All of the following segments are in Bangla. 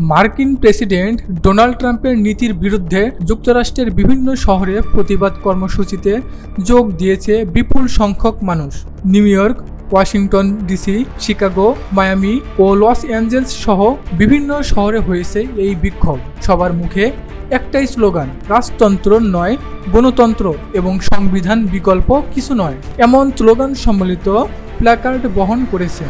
মার্কিন প্রেসিডেন্ট ডোনাল্ড ট্রাম্পের নীতির বিরুদ্ধে যুক্তরাষ্ট্রের বিভিন্ন শহরে প্রতিবাদ কর্মসূচিতে যোগ দিয়েছে বিপুল সংখ্যক মানুষ। New York, Washington DC, Chicago, Miami ও লস অ্যাঞ্জেলস সহ বিভিন্ন শহরে হয়েছে এই বিক্ষোভ। সবার মুখে একটাই স্লোগান, রাজতন্ত্র নয়, গণতন্ত্র এবং সংবিধান বিকল্প কিছু নয়। এমন স্লোগান সম্বলিত প্ল্যাকার্ড বহন করেছে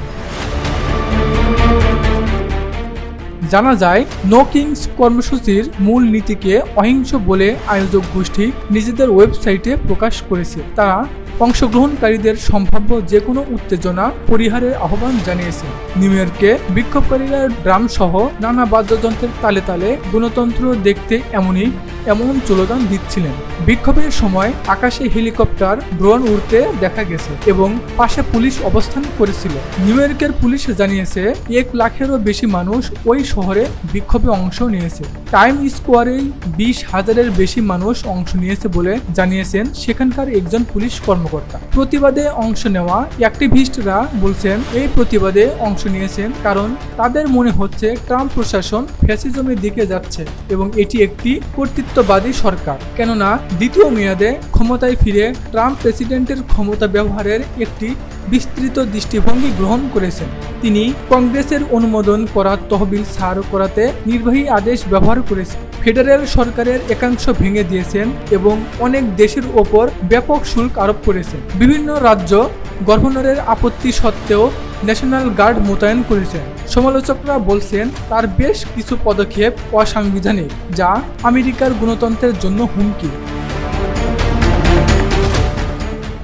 জানা যায় নো কিংস কর্মসূচির মূল নীতিকে অহিংস বলে আয়োজক গোষ্ঠী নিজেদের ওয়েবসাইটে প্রকাশ করেছে। তারা অংশগ্রহণকারীদের সম্ভাব্য যে কোনো উত্তেজনা পরিহারের আহ্বান জানিয়েছে। নিউ ইয়র্কে বিক্ষোভকারীরা ড্রাম সহ নানা বাদ্যযন্ত্রের তালে তালে গণতন্ত্র দেখতে এমনই এমন স্লোগান দিচ্ছিলেন। বিক্ষোভের সময় আকাশে হেলিকপ্টার, ড্রোন উড়তে দেখা গেছে এবং পাশে পুলিশ অবস্থান করেছিল। নিউ ইয়র্কের পুলিশ জানিয়েছে, এক লাখেরও বেশি মানুষ ওই শহরে বিক্ষোভে অংশ নিয়েছে। টাইম স্কোয়ারেই বিশ হাজারের বেশি মানুষ অংশ নিয়েছে বলে জানিয়েছেন সেখানকার একজন পুলিশ কর্মকর্তা। প্রতিবাদে অংশ নেওয়া অ্যাক্টিভিস্টরা বলছেন, এই প্রতিবাদে অংশ নিয়েছেন কারণ তাদের মনে হচ্ছে ট্রাম্প প্রশাসন ফ্যাসিজমের দিকে যাচ্ছে এবং এটি একটি কর্তৃত্ববাদী সরকার। কেননা দ্বিতীয় মেয়াদে ক্ষমতায় ফিরে ট্রাম্প প্রেসিডেন্টের ক্ষমতা ব্যবহারের একটি বিস্তৃত দৃষ্টিভঙ্গি গ্রহণ করেছেন। তিনি কংগ্রেসের অনুমোদন করা তহবিল ছাড় করাতে নির্বাহী আদেশ ব্যবহার করেছেন। ফেডারেল সরকারের একাংশ ভেঙে দিয়েছেন এবং অনেক দেশের ওপর ব্যাপক শুল্ক আরোপ করেছেন। বিভিন্ন রাজ্য গভর্নরের আপত্তি সত্ত্বেও ন্যাশনাল গার্ড মোতায়েন করেছেন। সমালোচকরা বলছেন, তার বেশ কিছু পদক্ষেপ অসাংবিধানিক, যা আমেরিকার গণতন্ত্রের জন্য হুমকি।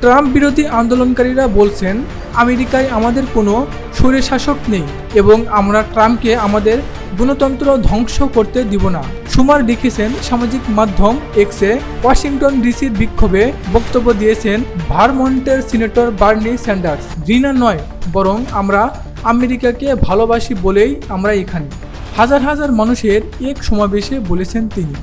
ট্রাম্প বিরোধী আন্দোলনকারীরা বলছেন, আমেরিকায় আমাদের কোনো স্বৈরশাসক নেই এবং আমরা ট্রাম্পকে আমাদের গণতন্ত্র ধ্বংস করতে দিব না। সুমার লিখেছেন সামাজিক মাধ্যম এক্সে, ওয়াশিংটন ডিসির বিক্ষোভে বক্তব্য দিয়েছেন ভারমন্টের সিনেটর বার্নি স্যান্ডার্স। ঘৃণা নয়, বরং আমরা আমেরিকাকে ভালোবাসি বলেই আমরা এখানে। হাজার হাজার মানুষের এক সমাবেশে বলেছেন তিনি।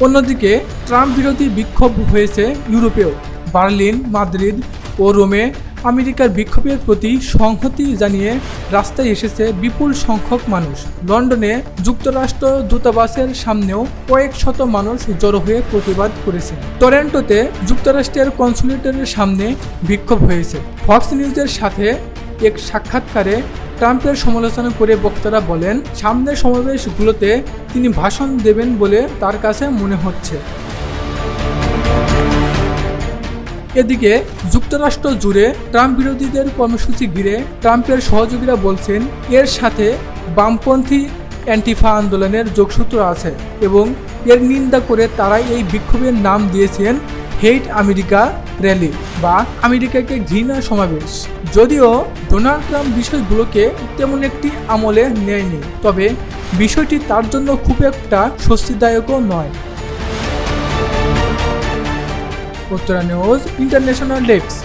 অন্যদিকে ট্রাম্প বিরোধী বিক্ষোভ হয়েছে ইউরোপেও। বার্লিন, মাদ্রিদ ও রোমে আমেরিকার বিক্ষোভের প্রতি সংহতি জানিয়ে রাস্তায় এসেছে বিপুল সংখ্যক মানুষ। লন্ডনে যুক্তরাষ্ট্র দূতাবাসের সামনেও কয়েক শত মানুষ জড়ো হয়ে প্রতিবাদ করেছে। টরেন্টোতে যুক্তরাষ্ট্রের কনসুলেটের সামনে বিক্ষোভ হয়েছে। ফক্স নিউজের সাথে এক সাক্ষাৎকারে ট্রাম্পের সমালোচনা করে বক্তারা বলেন সামনের সমাবেশগুলোতে তিনি ভাষণ দেবেন বলে তার কাছে মনে হচ্ছে। এদিকে যুক্তরাষ্ট্র জুড়ে ট্রাম্প বিরোধীদের কর্মসূচি ঘিরে ট্রাম্পের সহযোগীরা বলছেন, এর সাথে বামপন্থী অ্যান্টিফা আন্দোলনের যোগসূত্র আছে এবং এর নিন্দা করে তারাই এই বিক্ষোভের নাম দিয়েছেন হেইট আমেরিকা র্যালি বা আমেরিকাকে ঘৃণা সমাবেশ। যদিও ডোনাল্ড ট্রাম্প বিষয়গুলোকে তেমন একটি আমলে নেয়নি, তবে বিষয়টি তার জন্য খুব একটা স্বস্তিদায়কও নয়। Uttara News, international desk.